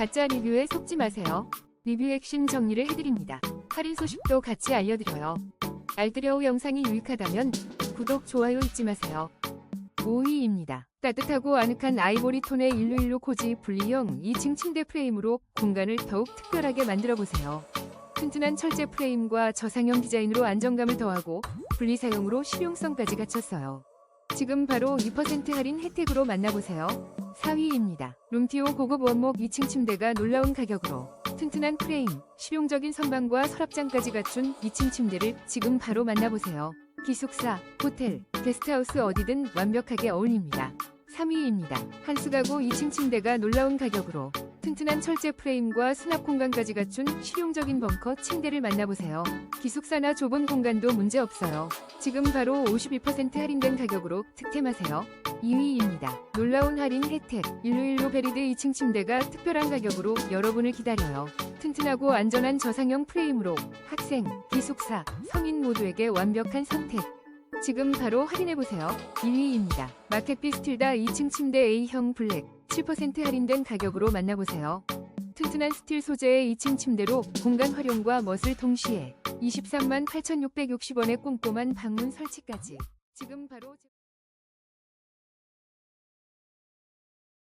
가짜 리뷰에 속지 마세요. 리뷰 핵심 정리를 해드립니다. 할인 소식도 같이 알려드려요. 알뜰여우 영상이 유익하다면 구독, 좋아요 잊지 마세요. 5위입니다. 따뜻하고 아늑한 아이보리 톤의 일루일루 코지 분리형 2층 침대 프레임으로 공간을 더욱 특별하게 만들어 보세요. 튼튼한 철제 프레임과 저상형 디자인으로 안정감을 더하고 분리 사용으로 실용성까지 갖췄어요. 지금 바로 2% 할인 혜택으로 만나보세요. 4위입니다. 룸티오 고급 원목 2층 침대가 놀라운 가격으로 튼튼한 프레임, 실용적인 선반과 서랍장까지 갖춘 2층 침대를 지금 바로 만나보세요. 기숙사, 호텔, 게스트하우스 어디든 완벽하게 어울립니다. 3위입니다. 한수가구 2층 침대가 놀라운 가격으로 튼튼한 철제 프레임과 수납 공간까지 갖춘 실용적인 벙커 침대를 만나보세요. 기숙사나 좁은 공간도 문제없어요. 지금 바로 52% 할인된 가격으로 득템하세요. 2위입니다. 놀라운 할인 혜택. 일루일루 베리드 2층 침대가 특별한 가격으로 여러분을 기다려요. 튼튼하고 안전한 저상형 프레임으로 학생, 기숙사, 성인 모두에게 완벽한 선택. 지금 바로 확인해보세요. 2위입니다. 마켓비 스틸다 2층 침대 A형 블랙 7% 할인된 가격으로 만나보세요. 튼튼한 스틸 소재의 2층 침대로 공간 활용과 멋을 동시에 23만 8,660원의 꼼꼼한 방문 설치까지. 지금 바로